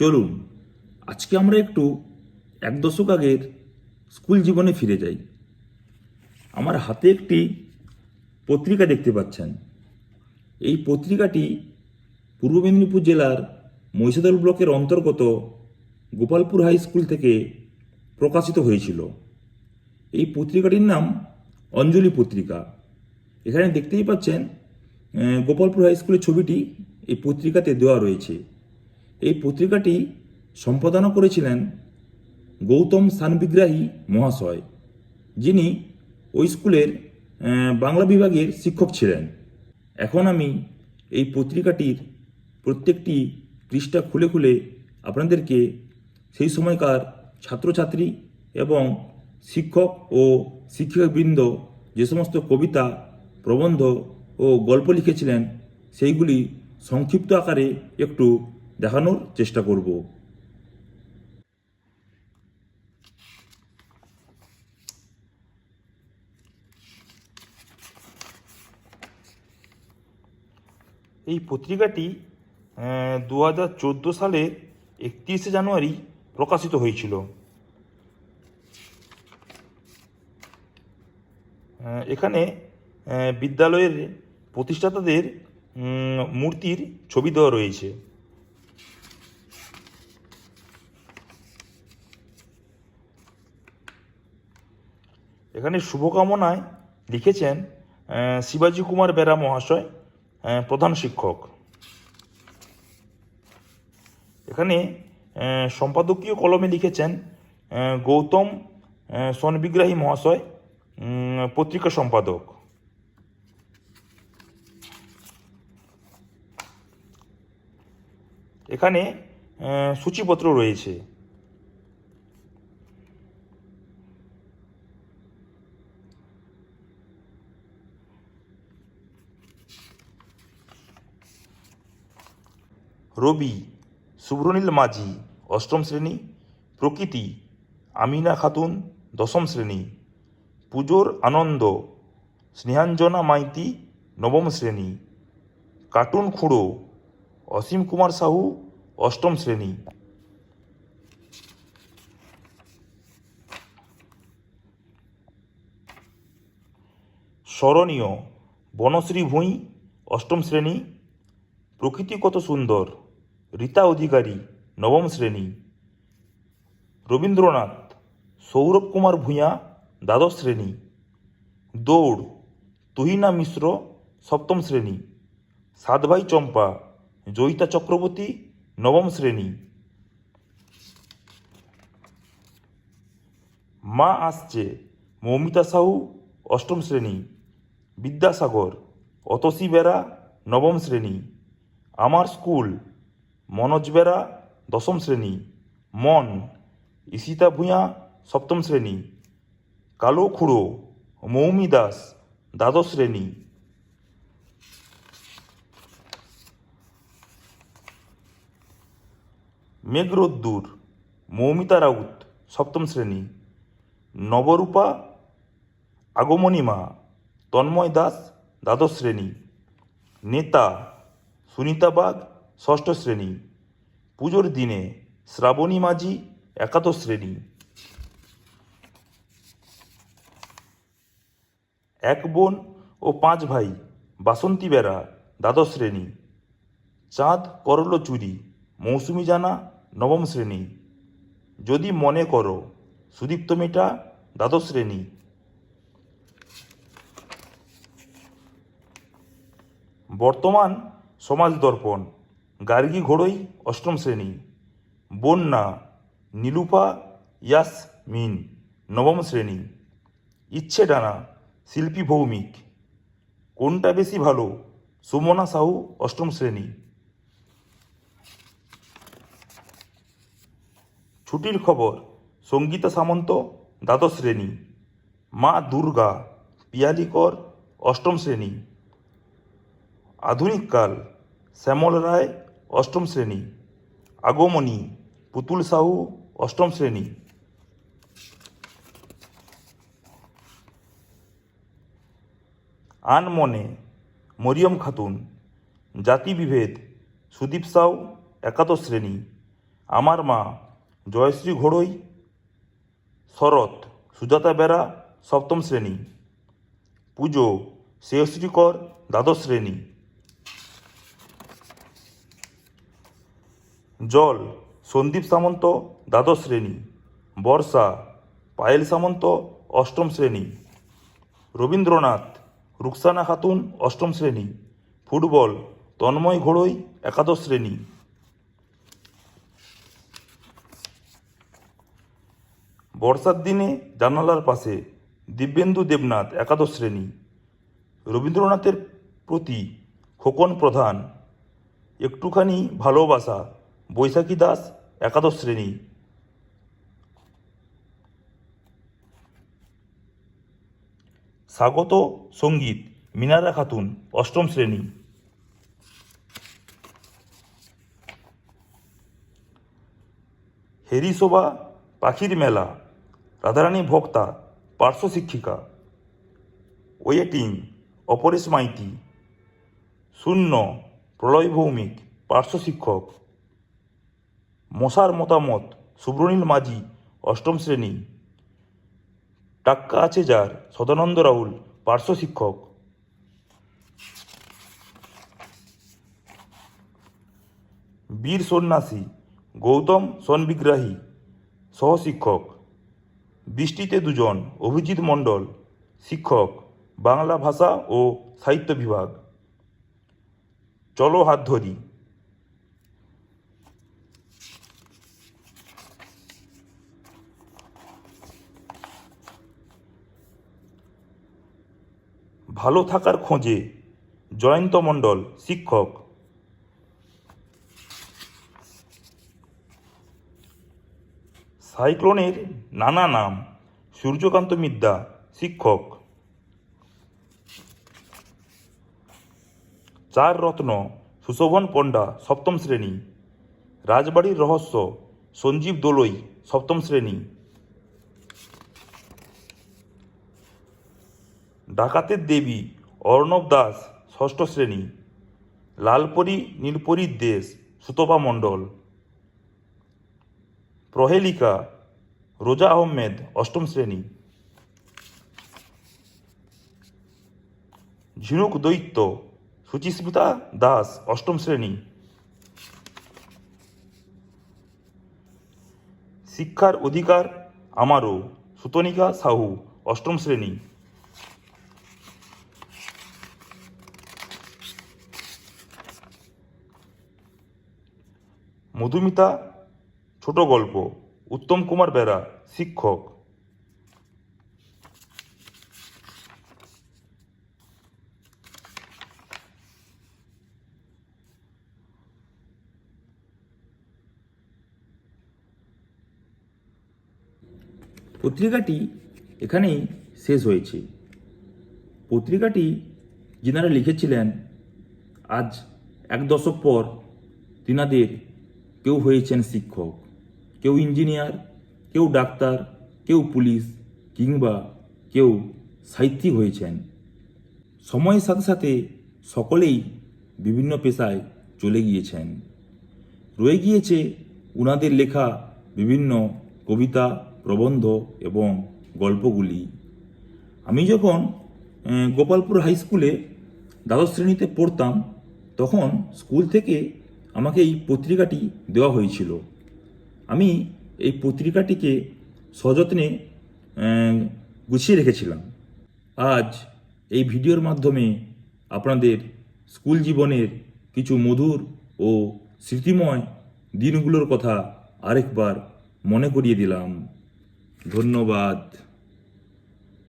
চলুন, আজকে আমরা একটু এক দশক আগের স্কুল জীবনে ফিরে যাই। আমার হাতে একটি পত্রিকা দেখতে পাচ্ছেন। এই পত্রিকাটি পূর্ব মেদিনীপুর জেলার মহিষাদল ব্লকের অন্তর্গত গোপালপুর হাই স্কুল থেকে প্রকাশিত হয়েছিল। এই পত্রিকাটির নাম অঞ্জলি পত্রিকা। এখানে দেখতেই পাচ্ছেন গোপালপুর হাই স্কুলের ছবিটি এই পত্রিকাতে দেওয়া রয়েছে। এই পত্রিকাটি সম্পাদনা করেছিলেন গৌতম সানবিগ্রাহী মহাশয়, যিনি ওই স্কুলের বাংলা বিভাগের শিক্ষক ছিলেন। এখন আমি এই পত্রিকাটির প্রত্যেকটি পৃষ্ঠা খুলে খুলে আপনাদেরকে সেই সময়কার ছাত্রছাত্রী এবং শিক্ষক ও শিক্ষকবৃন্দ যে সমস্ত কবিতা, প্রবন্ধ ও গল্প লিখেছিলেন, সেইগুলি সংক্ষিপ্ত আকারে একটু দেখানোর চেষ্টা করব। এই পত্রিকাটি দু হাজার চোদ্দ সালের একত্রিশে জানুয়ারি প্রকাশিত হয়েছিল। এখানে বিদ্যালয়ের প্রতিষ্ঠাতাদের মূর্তির ছবি দেওয়া রয়েছে। এখানে শুভকামনায় লিখেছেন শিবাজি কুমার বেরা মহাশয় প্রধান শিক্ষক। এখানে সম্পাদকীয় কলমে লিখেছেন গৌতম সনবিগ্রাহী মহাশয় পত্রিকা সম্পাদক। এখানে সূচিপত্র রয়েছে। রবি শুভ্রনীল মাঝি, অষ্টম শ্রেণি, প্রকৃতি, আমিনা খাতুন, দশম শ্রেণি, পুজোর আনন্দ, স্নেহাঞ্জনা মাইতি, নবম শ্রেণি, কার্টুন খুঁড়ো, অসীম কুমার সাহু, অষ্টম শ্রেণি। স্মরণীয়, বনশ্রী ভূঁই, অষ্টম শ্রেণি, প্রকৃতি কত সুন্দর। রীতা অধিকারী, নবম শ্রেণি। রবীন্দ্রনাথ, সৌরভ কুমার ভূঁইয়া দ্বাদশ শ্রেণি। দৌড়, তুহিনা মিশ্র, সপ্তম শ্রেণি। সাত ভাই চম্পা, জয়িতা চক্রবর্তী, নবম শ্রেণি। মা আসছে, মৌমিতা সাহু, অষ্টম শ্রেণি। বিদ্যাসাগর, অতসী বেরা, নবম শ্রেণি। আমার স্কুল মনোজ বেরা, দশম শ্রেণি। মন, ঈশিতা ভূঁয়া সপ্তম শ্রেণি। কালো খুড়ো, মৌমি দাস, দ্বাদশ শ্রেণি। মেঘরোদ্দুর, মৌমিতা রাউত, সপ্তম শ্রেণি। নবরূপা আগমনীমা তন্ময় দাস, দ্বাদশ শ্রেণি। নেতা, সুনিতা বাগ ষষ্ঠ শ্রেণি। পুজোর দিনে শ্রাবণী মাঝি একাদশ শ্রেণি। এক বোন ও পাঁচ ভাই বাসন্তী বেড়া দ্বাদশ শ্রেণি। চাঁদ, করল চুরি, মৌসুমি জানা নবম শ্রেণি। যদি মনে করো, সুদীপ্ত মেটা দ্বাদশ শ্রেণি। বর্তমান সমাজ দর্পণ। গার্গী ঘোড়ই অষ্টম শ্রেণি। বন্যা নীলুফা ইয়াস মিন নবম শ্রেণি। ইচ্ছে ডানা, শিল্পী ভৌমিক। কোনটা বেশি ভালো? সুমনা সাহু অষ্টম শ্রেণি। ছুটির খবর, সঙ্গীতা সামন্ত দ্বাদশ শ্রেণি। মা দুর্গা, পিয়ালিকর অষ্টম শ্রেণি। আধুনিককাল শ্যামল রায় অষ্টম শ্রেণি। আগমনী, পুতুল সাহু, অষ্টম শ্রেণি। আনমনে মরিয়ম খাতুন, জাতিবিভেদ, সুদীপ সাউ একাদশ শ্রেণি। আমার মা, জয়শ্রী ঘোড়ই, শরৎ, সুজাতা বেরা, সপ্তম শ্রেণি। পুজো শ্রেয়শ্রী কর দ্বাদশ শ্রেণি। জল, সন্দীপ সামন্ত, দ্বাদশ শ্রেণি, বর্ষা, পায়েল সামন্ত, অষ্টম শ্রেণি, রবীন্দ্রনাথ, রুকসানা খাতুন, অষ্টম শ্রেণি, ফুটবল, তন্ময় ঘোড়ই, একাদশ শ্রেণি। বর্ষার দিনে জানালার পাশে দিব্যেন্দু দেবনাথ, একাদশ শ্রেণি, রবীন্দ্রনাথের প্রতি খোকন প্রধান, একটুখানি ভালোবাসা বৈশাখী দাস, একাদশ শ্রেণি। স্বাগত সংগীত, মিনারা খাতুন, অষ্টম শ্রেণি। হেরিসোবা পাখির মেলা, রাধারানী ভক্তা, পার্শ্ব শিক্ষিকা। ওয়েটিং, অপরেশ মাইতি। শূন্য, প্রলয় ভৌমিক, পার্শ্ব শিক্ষক। মশার মতামত, সুব্রনীল মাঝি, অষ্টম শ্রেণি। টাক্কা আছে যার, সদানন্দ রাহুল, পার্শ্ব শিক্ষক। বীর সন্ন্যাসী, গৌতম সনবিগ্রাহী, সহশিক্ষক। বৃষ্টিতে দুজন, অভিজিৎ মণ্ডল, শিক্ষক, বাংলা ভাষা ও সাহিত্য বিভাগ। চলো হাত ধরি। ভালো থাকার খোঁজে। জয়ন্ত মণ্ডল, শিক্ষক। সাইক্লোনের নানা নাম, সূর্যকান্ত মিদ্যা, শিক্ষক। চার রত্ন, সুশোভন পণ্ডা, সপ্তম শ্রেণি। রাজবাড়ির রহস্য, সঞ্জীব দোলই, সপ্তম শ্রেণি। ডাকাতের দেবী অর্ণব দাস, ষষ্ঠ শ্রেণি, লালপরি নীলপরীর দেশ, সুতপা মণ্ডল। প্রহেলিকা, রোজা আহমেদ, অষ্টম শ্রেণি। ঝিনুক দৈত্য, সুচিস্মিতা দাস, অষ্টম শ্রেণি। শিক্ষার অধিকার আমারও, সুতনিকা সাহু, অষ্টম শ্রেণি। মধুমিতা, ছোট গল্প, উত্তম কুমার বেরা, শিক্ষক। পত্রিকাটি এখানেই শেষ হয়েছে। পত্রিকাটি যিনারা লিখেছিলেন, আজ এক দশক পর তিনাদের কেউ হয়েছেন শিক্ষক, কেউ ইঞ্জিনিয়ার, কেউ ডাক্তার, কেউ পুলিশ কিংবা কেউ সাহিত্যিক হয়েছেন। সময়ের সাথে সাথে সকলেই বিভিন্ন পেশায় চলে গিয়েছেন। রয়ে গিয়েছে উনাদের লেখা বিভিন্ন কবিতা, প্রবন্ধ এবং গল্পগুলি। আমি যখন গোপালপুর হাই স্কুলে দ্বাদশ শ্রেণীতে পড়তাম, তখন স্কুল থেকে আমাকে এই পত্রিকাটি দেওয়া হয়েছিল। আমি এই পত্রিকাটিকে সযত্নে গুছিয়ে রেখেছিলাম। আজ এই ভিডিওর মাধ্যমে আপনাদের স্কুল জীবনের কিছু মধুর ও স্মৃতিময় দিনগুলোর কথা আরেকবার মনে করিয়ে দিলাম। ধন্যবাদ।